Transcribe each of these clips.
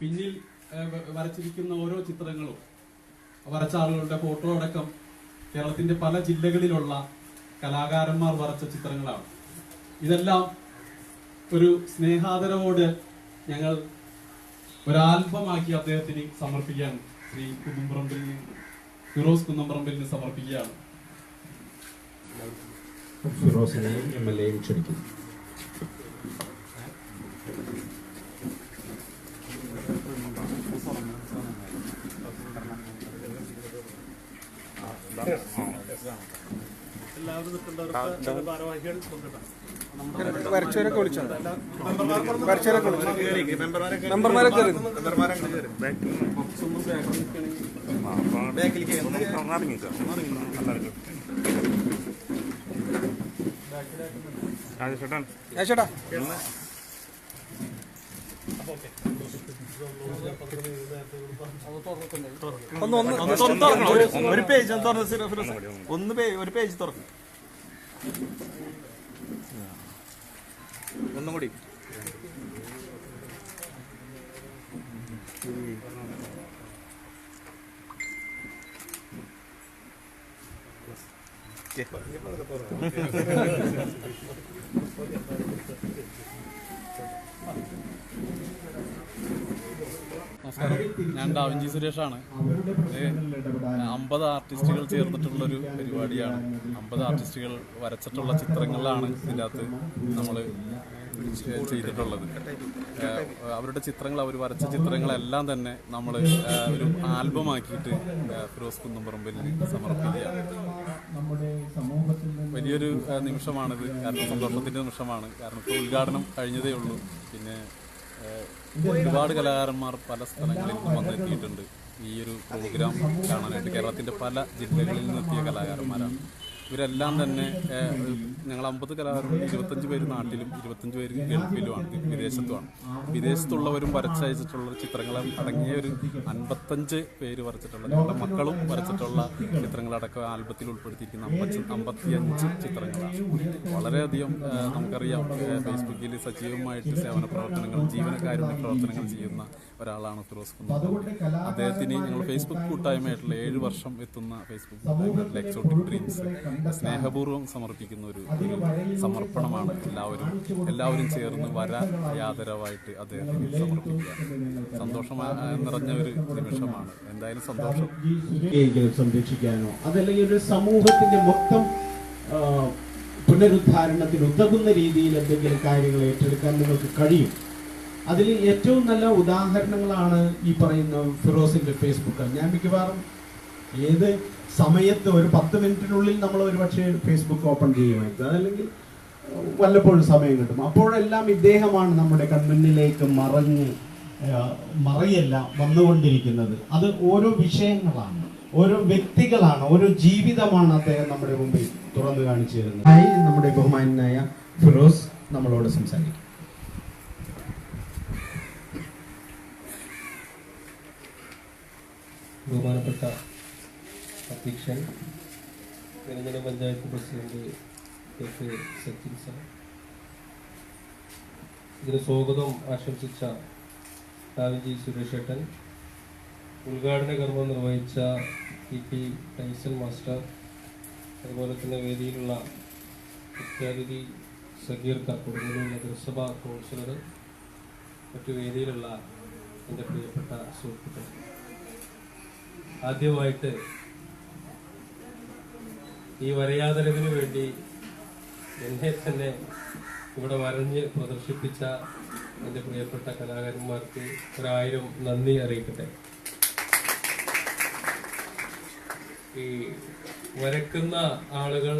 പിന്നിൽ വരച്ചിരിക്കുന്ന ഓരോ ചിത്രങ്ങളും വരച്ച ആളുകളുടെ ഫോട്ടോ അടക്കം കേരളത്തിന്റെ പല ജില്ലകളിലുള്ള കലാകാരന്മാർ വരച്ച ചിത്രങ്ങളാണ്. ഇതെല്ലാം ഒരു സ്നേഹാദരവോട് ഞങ്ങൾ ഒരാൽബമാക്കി അദ്ദേഹത്തിന് സമർപ്പിക്കാൻ ശ്രീ കുന്നുംപറമ്പിൽ ഫിറോസ് കുന്നംപറമ്പിലിന് സമർപ്പിക്കുകയാണ്. ഫിറോസിനെയും എം എൽ എയും ക്ഷണിക്കുന്നു. വരച്ചവരൊക്കെ വിളിച്ചോ വരച്ചവരൊക്കെ വിളിച്ചോ മെമ്പർമാരൊക്കെ കയറി ചേട്ടാ ഒന്ന് ഒന്ന് ഒരു പേജ് ഒന്ന് ഒരു പേജ് തുറക്കും ഒന്നും കൂടി നമസ്കാരം. ഞാൻ ഡാവിഞ്ചി സുരേഷാണ്. അമ്പത് ആർട്ടിസ്റ്റുകൾ ചേർന്നിട്ടുള്ള ഒരു പരിപാടിയാണ്. അമ്പത് ആർട്ടിസ്റ്റുകൾ വരച്ചിട്ടുള്ള ചിത്രങ്ങളിലാണ് ഇതിനകത്ത് നമ്മൾ ചെയ്തിട്ടുള്ളത്. അവരുടെ ചിത്രങ്ങൾ അവർ വരച്ച ചിത്രങ്ങളെല്ലാം തന്നെ നമ്മൾ ഒരു ആൽബമാക്കിയിട്ട് ഫിറോസ് കുന്നുംപറമ്പിൽ സമർപ്പിക്കുകയാണ് വലിയൊരു നിമിഷമാണിത്. കാരണം സന്തോഷത്തിന്റെ നിമിഷമാണ്. കാരണം ഇപ്പോൾ ഉദ്ഘാടനം കഴിഞ്ഞതേ ഉള്ളൂ. പിന്നെ ഒരുപാട് കലാകാരന്മാർ പല സ്ഥലങ്ങളിൽ നിന്നും വന്നെത്തിയിട്ടുണ്ട്. ഈ ഒരു പ്രോഗ്രാം കാണാനായിട്ട് കേരളത്തിന്റെ പല ജില്ലകളിൽ നിന്നെത്തിയ കലാകാരന്മാരാണ്. ഇവരെല്ലാം തന്നെ ഞങ്ങൾ അമ്പത് കലാകാരന്മാർ ഇരുപത്തഞ്ച് പേര് നാട്ടിലും ഇരുപത്തഞ്ച് പേര് ഗൾഫിലുമാണ് വിദേശത്തുമാണ്. വിദേശത്തുള്ളവരും വരച്ചയച്ചിട്ടുള്ള ചിത്രങ്ങളെ അടങ്ങിയ ഒരു അൻപത്തഞ്ച് പേര് വരച്ചിട്ടുള്ള ഞങ്ങളുടെ മക്കളും വരച്ചിട്ടുള്ള ചിത്രങ്ങളടക്കം ആൽബത്തിൽ ഉൾപ്പെടുത്തിയിരിക്കുന്ന അമ്പത്തി അമ്പത്തിയഞ്ച് ചിത്രങ്ങളാണ്. വളരെയധികം നമുക്കറിയാം ഫേസ്ബുക്കിൽ സജീവമായിട്ട് സേവന പ്രവർത്തനങ്ങൾ ജീവനക്കാരുടെ പ്രവർത്തനങ്ങൾ ചെയ്യുന്ന ഒരാളാണ് ഫിറോസ് അദ്ദേഹത്തിന് ഞങ്ങൾ ഫേസ്ബുക്ക് കൂട്ടായ്മയായിട്ടുള്ള ഏഴ് വർഷം എത്തുന്ന ഫേസ്ബുക്ക് കൂട്ടായ്മയായിട്ടുള്ള എക്സോട്ടിക് ഡ്രീംസ് സ്നേഹപൂർവം സമർപ്പിക്കുന്ന ഒരു ഒരു സമർപ്പണമാണ് എല്ലാവരും എല്ലാവരും ചേർന്ന് വര യാതരവായിട്ട് അദ്ദേഹത്തിന് സമർപ്പിക്കുക. സന്തോഷം നിറഞ്ഞ ഒരു നിമിഷമാണ്. എന്തായാലും സന്തോഷം. സംരക്ഷിക്കാനോ അതല്ലെങ്കിൽ ഒരു സമൂഹത്തിന്റെ മൊത്തം പുനരുദ്ധാരണത്തിന് ഉതകുന്ന രീതിയിൽ എന്തെങ്കിലും കാര്യങ്ങൾ ഏറ്റെടുക്കാൻ നിങ്ങൾക്ക് കഴിയും. അതിൽ ഏറ്റവും നല്ല ഉദാഹരണങ്ങളാണ് ഈ പറയുന്ന ഫിറോസിന്റെ ഫേസ്ബുക്ക് ഞാൻ മിക്കവാറും ഏത് സമയത്ത് ഒരു പത്ത് മിനിറ്റിനുള്ളിൽ നമ്മൾ ഒരു പക്ഷേ ഫേസ്ബുക്ക് ഓപ്പൺ ചെയ്യുമായിരിക്കും അതല്ലെങ്കിൽ വല്ലപ്പോഴും സമയം കിട്ടും. അപ്പോഴെല്ലാം ഇദ്ദേഹമാണ് നമ്മുടെ കൺമുന്നിലേക്ക് മറഞ്ഞ് മറിയല്ല വന്നുകൊണ്ടിരിക്കുന്നത്. അത് ഓരോ വിഷയങ്ങളാണ് ഓരോ വ്യക്തികളാണ് ഓരോ ജീവിതമാണ് അദ്ദേഹം നമ്മുടെ മുമ്പിൽ തുറന്നു കാണിച്ചു തരുന്നത്. ആയി നമ്മുടെ ബഹുമാനായ ഫിറോസ് നമ്മളോട് സംസാരിക്കും. ബഹുമാനപ്പെട്ട അധ്യക്ഷൻ Perinjanam panchayat president K K Sachin sir. ഇതിന് സ്വാഗതം ആശംസിച്ച കാവിജി സുരേഷ് ഏട്ടൻ. ഉദ്ഘാടന കർമ്മം നിർവഹിച്ച ടി പി ടൈസൺ മാസ്റ്റർ. അതുപോലെ തന്നെ വേദിയിലുള്ള മുഖ്യാതിഥി സഗീർ കൊടുങ്ങല്ലൂർ നഗരസഭാ കൗൺസിലർ മറ്റു വേദിയിലുള്ള എന്റെ പ്രിയപ്പെട്ട സുഹൃത്തുക്കൾ ആദ്യമായിട്ട് ഈ വരയാതരവിന് വേണ്ടി എന്നെ തന്നെ ഇവിടെ വരഞ്ഞ് പ്രദർശിപ്പിച്ച എന്റെ പ്രിയപ്പെട്ട കലാകാരന്മാർക്ക് ഒരായിരം നന്ദി അറിയിക്കട്ടെ. ഈ വരക്കുന്ന ആളുകൾ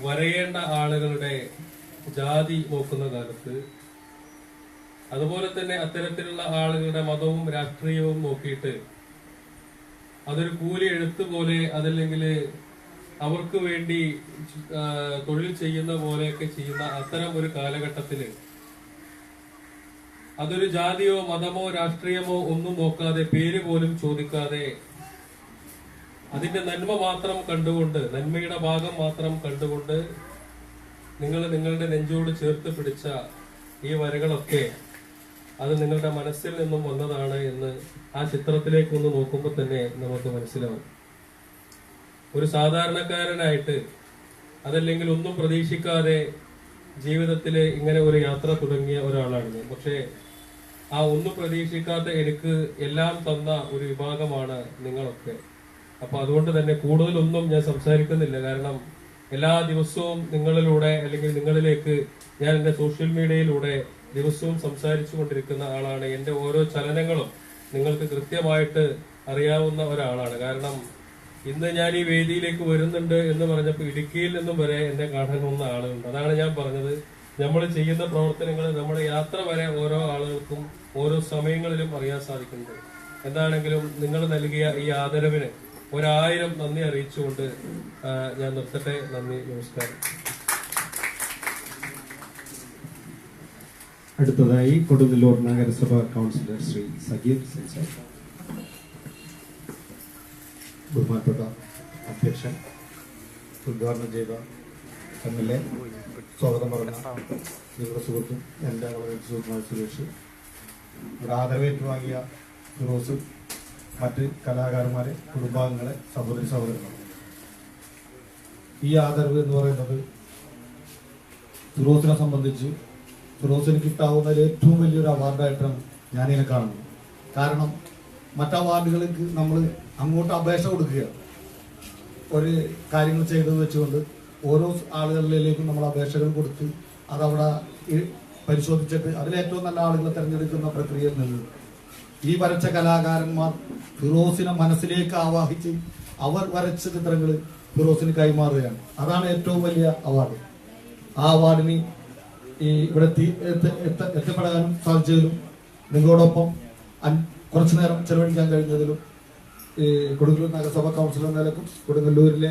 വരയേണ്ട ആളുകളുടെ ജാതി നോക്കുന്ന കാലത്ത് അതുപോലെ തന്നെ അത്തരത്തിലുള്ള ആളുകളുടെ മതവും രാഷ്ട്രീയവും നോക്കിയിട്ട് അതൊരു കൂലി എഴുത്ത് പോലെ അതല്ലെങ്കിൽ അവർക്ക് വേണ്ടി തൊഴിൽ ചെയ്യുന്ന പോലെയൊക്കെ ചെയ്യുന്ന അത്തരം ഒരു കാലഘട്ടത്തിൽ അതൊരു ജാതിയോ മതമോ രാഷ്ട്രീയമോ ഒന്നും നോക്കാതെ പേര് പോലും ചോദിക്കാതെ അതിന്റെ നന്മ മാത്രം കണ്ടുകൊണ്ട് നന്മയുടെ ഭാഗം മാത്രം കണ്ടുകൊണ്ട് നിങ്ങൾ നിങ്ങളുടെ നെഞ്ചോട് ചേർത്ത് പിടിച്ച ഈ വരകളൊക്കെ അത് നിങ്ങളുടെ മനസ്സിൽ നിന്നും വന്നതാണ് എന്ന് ആ ചിത്രത്തിലേക്ക് ഒന്ന് നോക്കുമ്പോൾ തന്നെ നമുക്ക് മനസ്സിലാവും. ഒരു സാധാരണക്കാരനായിട്ട് അതല്ലെങ്കിൽ ഒന്നും പ്രതീക്ഷിക്കാതെ ജീവിതത്തിൽ ഇങ്ങനെ ഒരു യാത്ര തുടങ്ങിയ ഒരാളാണ് ഞാൻ. പക്ഷേ ആ ഒന്നും പ്രതീക്ഷിക്കാത്ത എനിക്ക് എല്ലാം തന്ന ഒരു വിഭാഗമാണ് നിങ്ങളൊക്കെ. അപ്പൊ അതുകൊണ്ട് തന്നെ കൂടുതലൊന്നും ഞാൻ സംസാരിക്കുന്നില്ല. കാരണം എല്ലാ ദിവസവും നിങ്ങളിലൂടെ അല്ലെങ്കിൽ നിങ്ങളിലേക്ക് ഞാൻ എന്റെ സോഷ്യൽ മീഡിയയിലൂടെ ദിവസവും സംസാരിച്ചു കൊണ്ടിരിക്കുന്ന ആളാണ്. എന്റെ ഓരോ ചലനങ്ങളും നിങ്ങൾക്ക് കൃത്യമായിട്ട് അറിയാവുന്ന ഒരാളാണ്. കാരണം ഇന്ന് ഞാൻ ഈ വേദിയിലേക്ക് വരുന്നുണ്ട് എന്ന് പറഞ്ഞപ്പോൾ ഇടുക്കിയിൽ നിന്നും വരെ എന്നെ കാണാനുള്ള ആളുകളുണ്ട്. അതാണ് ഞാൻ പറഞ്ഞത്. നമ്മൾ ചെയ്യുന്ന പ്രവർത്തനങ്ങൾ നമ്മുടെ യാത്ര വരെ ഓരോ ആളുകൾക്കും ഓരോ സമയങ്ങളിലും അറിയാൻ സാധിക്കുന്നുണ്ട്. എന്താണെങ്കിലും നിങ്ങൾ നൽകിയ ഈ ആദരവിന് ഒരായിരം നന്ദി അറിയിച്ചുകൊണ്ട് ഞാൻ നിർത്തട്ടെ. നന്ദി നമസ്കാരം. അടുത്തതായി കൊടുങ്ങല്ലൂർ നഗരസഭ കൗൺസിലർ ശ്രീ സജീവ് സംസാരിക്കും ബഹുമാനപ്പെട്ട അധ്യക്ഷൻ ഉദ്ഘാടനം ചെയ്ത എം എൽ എ സ്വാഗതം പറഞ്ഞ നിങ്ങളുടെ സുഹൃത്തും എന്റെ വളരെ സുഹൃത്തുമായ സുരേഷ്. ഇവിടെ ആദരവേറ്റുവാങ്ങിയ ഫിറോസ് മറ്റ് കലാകാരന്മാരെ കുടുംബാംഗങ്ങളെ സഹോദരി സഹോദരങ്ങൾ ഈ ആദരവ് എന്ന് പറയുന്നത് ഫിറോസിനെ സംബന്ധിച്ച് ഫിറോസിന് കിട്ടാവുന്നതിൽ ഏറ്റവും വലിയൊരു അവാർഡായിട്ടാണ് ഞാനിതിനെ കാണുന്നത്. കാരണം മറ്റ് അവാർഡുകൾക്ക് നമ്മൾ അങ്ങോട്ട് അപേക്ഷ കൊടുക്കുക. ഒരു കാര്യങ്ങൾ ചെയ്തത് വെച്ചുകൊണ്ട് ഓരോ ആളുകളിലേക്കും നമ്മൾ അപേക്ഷകൾ കൊടുത്ത് അതവിടെ പരിശോധിച്ചിട്ട് അതിലേറ്റവും നല്ല ആളുകളെ തിരഞ്ഞെടുക്കുന്ന പ്രക്രിയയിൽ നിന്ന് ഈ വരച്ച കലാകാരന്മാർ ഫിറോസിനെ മനസ്സിലേക്ക് ആവാഹിച്ച് അവർ വരച്ച ചിത്രങ്ങൾ ഫിറോസിന് കൈമാറുകയാണ്. അതാണ് ഏറ്റവും വലിയ അവാർഡ്. ആ അവാർഡിന് ഈ ഇവിടെ എത്തി- എത്ത- എത്ത- എത്തിപ്പെടാനും സാധിച്ചതിലും നിങ്ങളോടൊപ്പം കുറച്ചു നേരം ചെലവഴിക്കാൻ കഴിഞ്ഞതിലും ഈ കൊടുങ്ങല്ലൂർ നഗരസഭാ കൗൺസിലർ എന്ന നിലക്കും കൊടുങ്ങല്ലൂരിലെ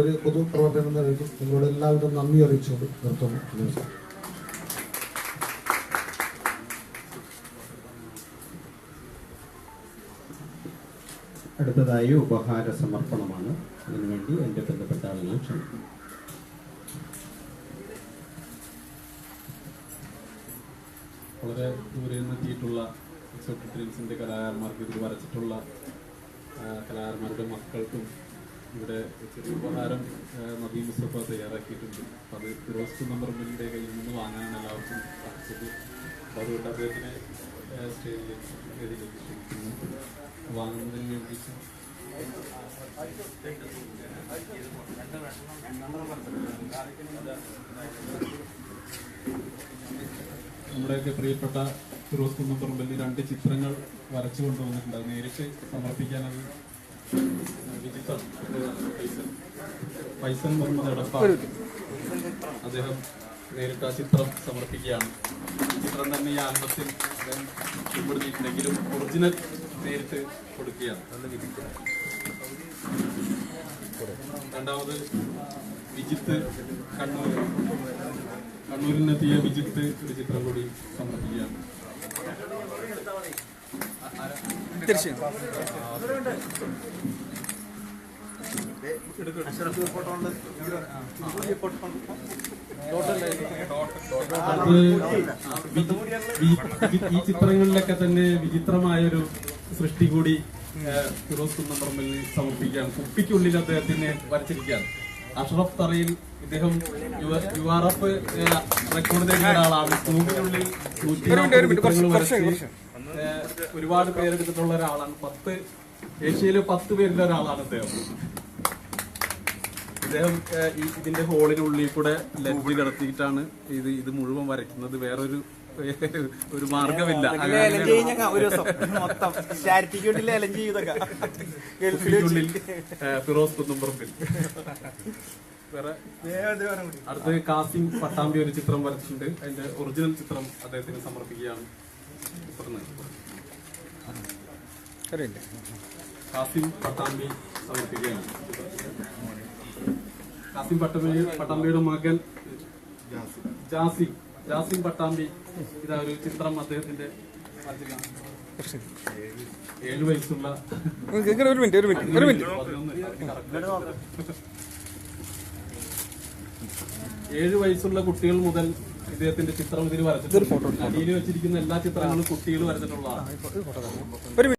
ഒരു പൊതുപ്രവർത്തനം എന്ന നിലയ്ക്കും നിങ്ങളോട് എല്ലാവരും നന്ദി അറിയിച്ചുകൊണ്ട് നിർത്തുന്നു. അടുത്തതായി ഉപഹാര സമർപ്പണമാണ്. അതിനുവേണ്ടി എന്റെ ബന്ധപ്പെട്ട ആളുകൾ ക്ഷണിക്കുന്നു. വളരെ ദൂരെ നിന്നെത്തിയിട്ടുള്ള സെക്രട്ടറിയൻസിന്റെ കലാകാരന്മാർക്ക് ഇതിൽ വരച്ചിട്ടുള്ള കലാകാരന്മാരുടെ മക്കൾക്കും ഇവിടെ ചെറിയ ഉപഹാരം നദീം മുസ്തഫ തയ്യാറാക്കിയിട്ടുണ്ട്. അപ്പം അത് ഫിറോസ് കുന്നമ്പറമ്പിന്റെ കയ്യിൽ നിന്ന് വാങ്ങാനാണ് എല്ലാവർക്കും സാധിച്ചത്. അപ്പം അതുകൊണ്ട് അദ്ദേഹത്തിനെ സ്റ്റേജിലേക്ക് വാങ്ങുന്നതിന് വേണ്ടിയിട്ട്. നമ്മുടെയൊക്കെ പ്രിയപ്പെട്ട ഫിറോസ് കുന്നപ്പറമ്പലിൽ രണ്ട് ചിത്രങ്ങൾ വരച്ചു കൊണ്ടുവന്നിട്ടുണ്ട് നേരിട്ട് സമർപ്പിക്കാനത് പൈസൻ മുഹമ്മദ് അദ്ദേഹം നേരിട്ട് ആ ചിത്രം സമർപ്പിക്കുകയാണ്. ചിത്രം തന്നെ ഈ ആൽബത്തിൽ ഉൾപ്പെടുത്തിയിട്ടുണ്ടെങ്കിലും ഒറിജിനൽ നേരിട്ട് കൊടുക്കുകയാണ്. രണ്ടാമത് വിജിത്ത് കണ്ണൂർ കണ്ണൂരിൽ നിന്നെത്തിയ വിജിത്ത് ഒരു ചിത്രം കൂടി സമർപ്പിക്കുകയാണ്. വി- ഈ ചിത്രങ്ങളിലൊക്കെ തന്നെ വിചിത്രമായൊരു സൃഷ്ടി കൂടി ഫിറോസ് കുന്നപ്പറമ്പിൽ സമർപ്പിക്കുകയാണ്. കുപ്പിക്കുള്ളിൽ അദ്ദേഹത്തിനെ വരച്ചിരിക്കുകയാണ്. അഷ്റഫ് തറയിൽ ഇദ്ദേഹം യു ആർ എഫ് റെക്കോർഡ് നേടിയ ഒരാളാണ്. നൂറ്റി ഏഹ്, ഒരുപാട് പേരെടുത്തിട്ടുള്ള ഒരാളാണ്. പത്ത് ഏഷ്യയിലെ പത്ത് പേരിലെ ഒരാളാണ് അദ്ദേഹം ഇദ്ദേഹം ഇതിന്റെ ഹോളിനുള്ളിൽ കൂടെ ലെൻസ് നടത്തിയിട്ടാണ് ഇത് ഇത് മുഴുവൻ വരയ്ക്കുന്നത്. വേറൊരു ഒരു മാർഗമില്ല ഫിറോസ് കുന്നുംപറമ്പിൽ. വേറെ അടുത്ത് കാസിം പട്ടാമ്പി ഒരു ചിത്രം വരച്ചിട്ടുണ്ട്. അതിന്റെ ഒറിജിനൽ ചിത്രം അദ്ദേഹത്തിന് സമർപ്പിക്കുകയാണ്. കാസിം പട്ടാമ്പി സമർപ്പിക്കുകയാണ്. കാസിം പട്ടാമ്പി പട്ടാമ്പിയുടെ മകൻ ജാസിം. ജാസിം പട്ടാമ്പി. ഇതാ ഒരു ചിത്രം അദ്ദേഹത്തിന്റെ ഏഴു ഏഴ് വയസ്സുള്ള ഒരു മിനിറ്റ് ഒരു മിനിറ്റ് ഒരു മിനിറ്റ്. ഏഴ് വയസ്സുള്ള കുട്ടികൾ മുതൽ ഇദ്ദേഹത്തിന്റെ ചിത്രം ഇതിൽ വരച്ചിട്ടുണ്ട്. അടിയിൽ വെച്ചിരിക്കുന്ന എല്ലാ ചിത്രങ്ങളും കുട്ടികൾ വരച്ചിട്ടുള്ളതാണ്.